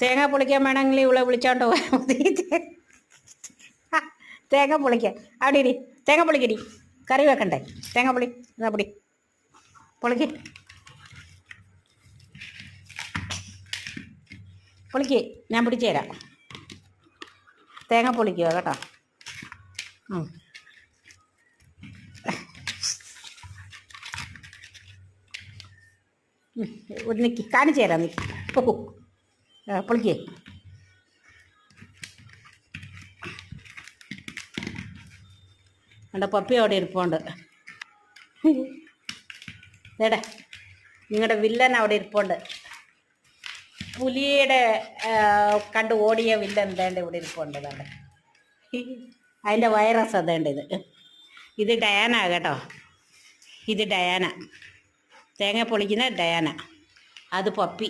തേങ്ങ പൊളിക്കാൻ വേണമെങ്കിൽ ഇവിടെ വിളിച്ചോണ്ട് പോയാൽ മതി. തേങ്ങ പൊളിക്കാൻ. അവിടെ ഇരി. തേങ്ങ പൊളിക്കടി കറി വെക്കണ്ടേ? തേങ്ങ പൊളി. എന്നാ പൊടി. പൊളിക്ക്. പൊളിക്ക്. ഞാൻ പിടിച്ചു തരാം. തേങ്ങ പൊളിക്കുക കേട്ടോ. നിൽക്കി കാണിച്ചു തരാം നിൽക്കി പൊളിക്കേ. എന്റെ പപ്പി അവിടെ ഇരിപ്പുണ്ട്. ഇതേടെ നിങ്ങളുടെ വില്ലൻ അവിടെ ഇരിപ്പുണ്ട്. പുലിയുടെ കണ്ട് ഓടിയ വില്ലൻ വേണ്ട ഇവിടെ ഇരിപ്പുണ്ട് വേണ്ട അതിന്റെ വൈറസ് അതേണ്ട ഇത്. ഇത് ഡയാന കേട്ടോ. ഇത് ഡയാന. തേങ്ങ പൊളിക്കുന്ന ഡയാന. അത് പപ്പി.